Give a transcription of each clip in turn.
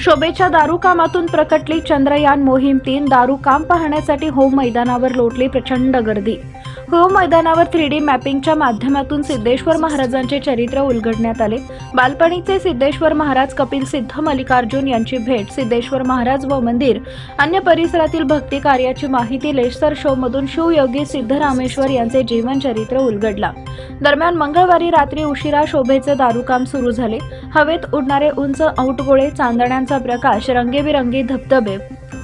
शोभेच्या दारूकामातून प्रकटली चंद्रयान मोहीम तीन दारूकाम पाहण्यासाठी होम मैदानावर लोटली प्रचंड गर्दी होम मैदानावर थ्री डी मॅपिंगच्या माध्यमातून सिद्धेश्वर महाराजांचे चरित्र उलगडण्यात आले. बालपणीचे सिद्धेश्वर महाराज कपिल सिद्ध मल्लिकार्जुन यांची भेट सिद्धेश्वर महाराज व मंदिर अन्य परिसरातील भक्ती कार्याची माहिती लेसर शो मधून शिवयोगी सिद्धरामेश्वर यांचे जीवन चरित्र उलगडला. दरम्यान मंगळवारी रात्री उशिरा शोभेचे दारूकाम सुरू झाले. हवेत उडणारे उंच औटगोळे चांदण्यांचा प्रकाश रंगेबिरंगी धबधबे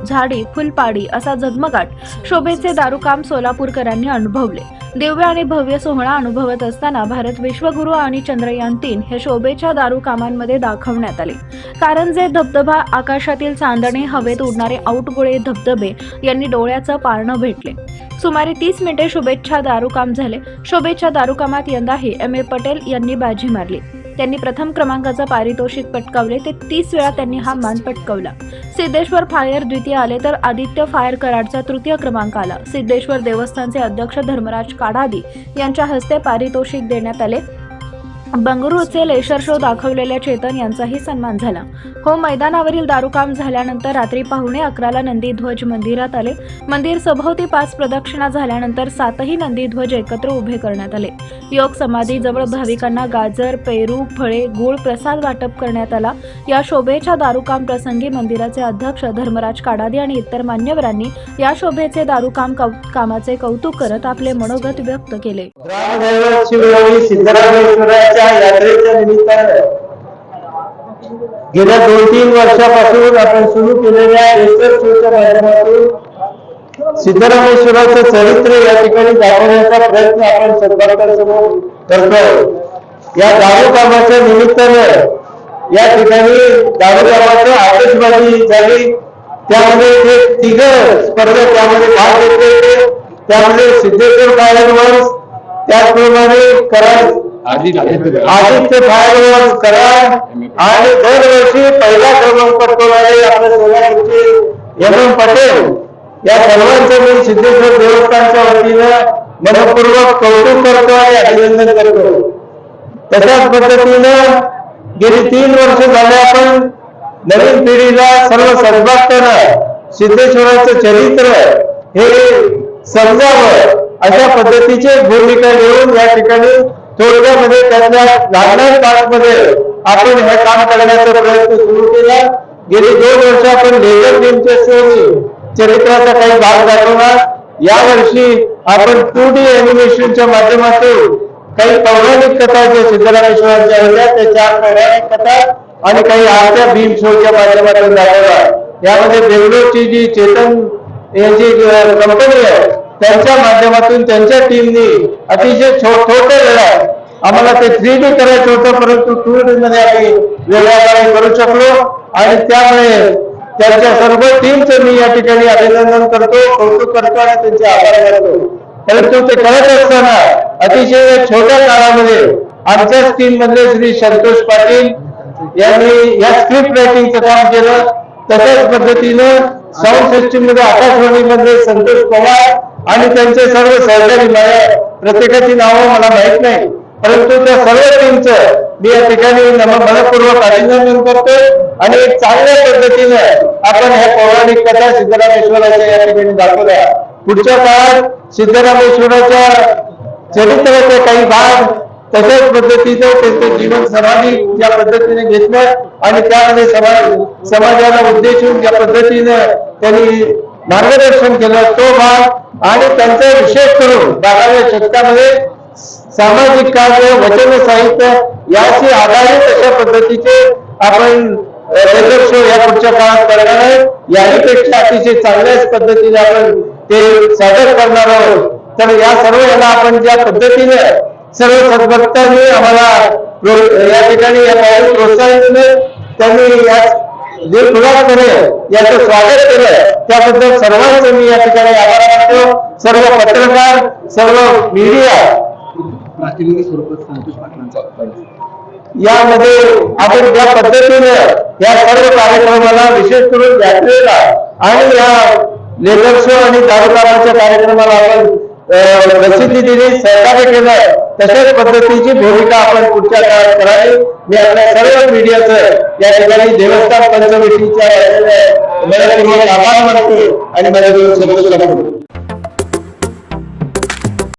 झाडी फुलपाडी असा झगमगाट शोभेचे दारूकाम सोलापूरकरांनी अनुभवले. दिव्य आणि भव्य सोहळा अनुभवत असताना भारत विश्वगुरु आणि चंद्रयान तीन हे शोभेच्या दारू कामांमध्ये दाखवण्यात आले. कारण जे धबधबा आकाशातील चांदणे हवेत उडणारे आउटगोळे धबधबे यांनी डोळ्याचं पारणं भेटले. सुमारे तीस मिनिटे शुभेच्छा दारूकाम झाले. शोभेच्या दारूकामात यंदाही एम ए पटेल यांनी बाजी मारली. त्यांनी प्रथम क्रमांकाचं पारितोषिक पटकावले. ते तीस वेळा त्यांनी हा मान पटकावला. सिद्धेश्वर फायर द्वितीय आले तर आदित्य फायर कराडचा तृतीय क्रमांक आला. सिद्धेश्वर देवस्थानचे अध्यक्ष धर्मराज काडादी यांच्या हस्ते पारितोषिक देण्यात आले. बंगळुरूचे लेशर शो दाखवलेल्या चेतन यांचाही सन्मान झाला. हो मैदानावरील दारूकाम झाल्यानंतर रात्री पाहुणे अकराला नंदीध्वज मंदिरात आले. मंदिर सभोवती पाच प्रदक्षिणा झाल्यानंतर सातही नंदीध्वज एकत्र उभे करण्यात आले. योग समाधी जवळ भाविकांना गाजर पेरू फळे गुळ प्रसाद वाटप करण्यात आला. या शोभेच्या दारूकाम प्रसंगी मंदिराचे अध्यक्ष धर्मराज काडादी आणि इतर मान्यवरांनी या शोभेचे दारुकाम कामाचे कौतुक करत आपले मनोगत व्यक्त केले. रामदेव यात्रेच्या निमित्तानं गेल्या दोन तीन वर्षापासून आपण सुरू केलेल्या एसर शोच्या माध्यमातून सिद्धरामेश्वराचं चरित्र या ठिकाणी दाखवण्याचा प्रयत्न आपण सरकारसमोर करतोय या दारू कामाच्या निमित्तानं या ठिकाणी दारूकामाचं आतषबाजी झाली त्यामध्ये ते तिघ स्पर्धक त्यामध्ये भाग घेतले होते. त्यामध्ये सिद्धेश्वर फायरवर्स त्याचप्रमाणे कराड आदित्य फायरवर्स कराड आणि दरवर्षी पहिला क्रमांक पटकवणारे आपल्या एम पटेल या सर्वांचं मी सिद्धेश्वर देवस्थानच्या वतीनं मनपूर्वक कौतुक करतो आणि अभिनंदन करतो. तशाच पद्धतीनं गेली तीन वर्ष झाले आपण नवीन पिढीला सर्व सद्भक्तांना सिद्धेश्वराचं चरित्र हे समजावं अशा पद्धतीची भूमिका घेऊन या ठिकाणी थोडक्यामध्ये त्यांच्या लागणाऱ्या काळामध्ये आपण हे काम करण्याचा प्रयत्न सुरू केला. गेली दोन वर्ष आपण लेझर गेमच्या चरित्राचा काही भाग या वर्षी आपण टू डी अॅनिमेशनच्या माध्यमातून काही पौराणिक कथा ज्या सिद्धरामेश्वरांच्या होत्या त्या चार पौराणिक कथा आणि काही आरत्या भीम शोच्या माध्यमातून दाखवणार यामध्ये बेंगलोरची जी चेतन यांची कंपनी आहे त्यांच्या माध्यमातून त्यांच्या टीमनी अतिशय छोट्या वेळात आम्हाला ते थ्री डी करायचं होतं परंतु टू डी मध्ये आम्ही वेगळ्या काळी करू शकलो. आणि त्यामुळे त्यांच्या सर्व टीमचं मी या ठिकाणी अभिनंदन करतो कौतुक करतो आणि त्यांचे आभार मानतो. परंतु ते करत असताना अतिशय छोट्या काळामध्ये आमच्याच टीम मधले श्री संतोष पाटील यांनी या स्क्रिप्ट रायटिंगचं काम केलं. तशाच पद्धतीनं साऊंड सिस्टीममध्ये आकाशवाणी मध्ये संतोष पवार आणि त्यांचे सर्व सहकारी प्रत्येकाची नावं मला माहीत नाही परंतु त्या सर्व टीमचं मी या ठिकाणी मनपूर्वक अभिनंदन करतो आणि एक चांगल्या पद्धतीनं आपण ह्या पौराणिक कथा सिद्धरामेश्वराच्या या ठिकाणी दाखवल्या. पुढच्या काळात सिद्धरामेश्वराच्या चरित्राचे काही भाग तशाच पद्धतीचं त्यांचं जीवन समाधी ज्या पद्धतीने घेतलं आणि त्यामध्ये समाज समाजाला उद्देशून ज्या पद्धतीने त्यांनी मार्गदर्शन केलं. तो भाग आणि त्यांचा विशेष करून बाराव्या शतकामध्ये सामाजिक कार्य वचन साहित्य याशी आधारित अशा पद्धतीचे आपण लेझर शो या पुढच्या काळात करणार आहे. याहीपेक्षा अतिशय चांगल्याच पद्धतीने आपण ते सादर करणार आहोत. तर या सर्व याला आपण ज्या पद्धतीने सर्व सद्भक्तांनी आम्हाला या ठिकाणी या पायाला प्रोत्साहन दिलं. त्यांनी या जे पुढाकारे याचं स्वागत केलं. त्याबद्दल सर्वांचं मी या ठिकाणी आभार मानतो. सर्व पत्रकार सर्व मीडिया यामध्ये आपण ज्या पद्धतीने या सर्व कार्यक्रमाला विशेष करून यात्रेला आणि या लेबर शो आणि कार्यक्रमाच्या कार्यक्रमाला आपण प्रसिद्धी दिली सहकार्य केलं तशाच पद्धतीची भूमिका आपण पुढच्या काळात करावी. मी आपल्या सर्व मीडियाचं या ठिकाणी देवस्थान पंचवटीच्या आभार मानतो आणि माझ्या दोन